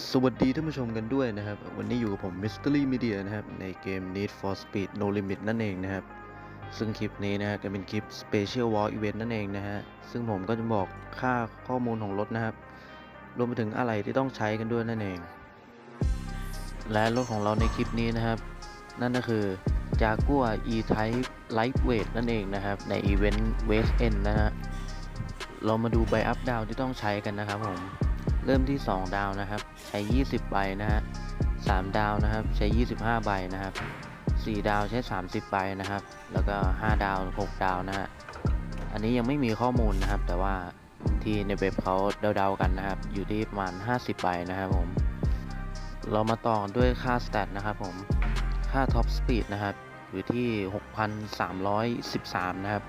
สวัสดีท่านผู้ชมกันด้วยนะครับ วันนี้อยู่กับผม Mystery Media นะครับ ในเกม Need for Speed No Limit นั่นเองนะครับ ซึ่งคลิปนี้นะฮะก็เป็นคลิป Special War Event นั่นเองนะฮะ ซึ่งผมก็จะบอกค่าข้อมูลของรถนะครับ รวมไปถึงอะไรที่ต้องใช้กันด้วยนั่นเอง และรถของเราในคลิปนี้นะครับ นั่นก็คือ Jaguar E-Type Lightweight นั่นเองนะครับ ในอีเวนต์ West End นะฮะ เรามาดูใบอัพดาวที่ต้องใช้กันนะครับผม เริ่มที่ 2 ดาวนะครับ ใช้ 20 ใบนะฮะ3ดาวนะครับ ใช้ 25 ใบนะครับ 4 ดาวใช้ 30 ใบนะครับ แล้วก็ 5 ดาว 6 ดาวนะฮะ อันนี้ยังไม่มีข้อมูลนะครับ แต่ว่าที่ในเว็บเขาเดาๆกันนะครับ อยู่ที่ประมาณ 50 ใบนะครับผม เรามาต่อด้วยค่าสเตตนะครับผม ค่าท็อปสปีดนะครับ อยู่ที่ 6,313 นะครับ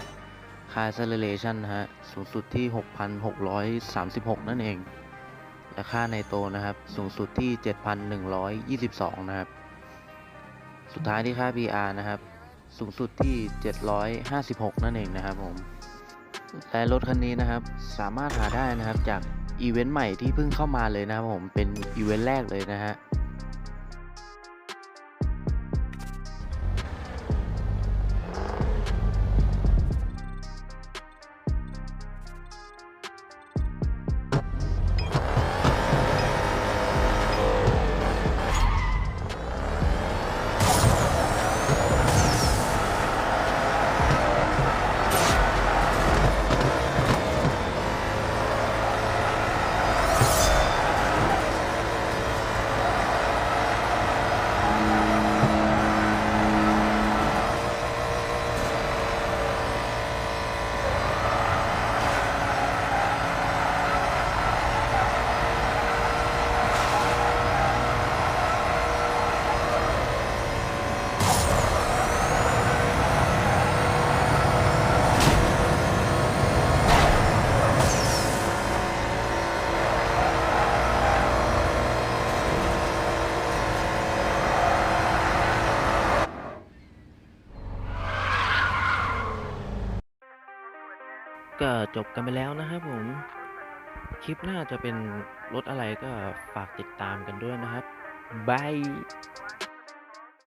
ค่า acceleration นะฮะ สูงสุดที่ 6,636 นั่นเอง และค่าในโตนะครับ สูงสุดที่ 7,122 นะครับ สุดท้ายที่ค่า PR นะครับ สูงสุดที่ 756 นั่นเองนะครับผม และรถคันนี้นะครับ สามารถหาได้นะครับจากอีเวนต์ใหม่ที่เพิ่งเข้ามาเลยนะครับผม เป็นอีเวนต์แรกเลยนะฮะ ก็จบกันไปแล้วนะครับผม คลิปหน้าจะเป็นรถอะไรก็ฝากติดตามกันด้วยนะครับบาย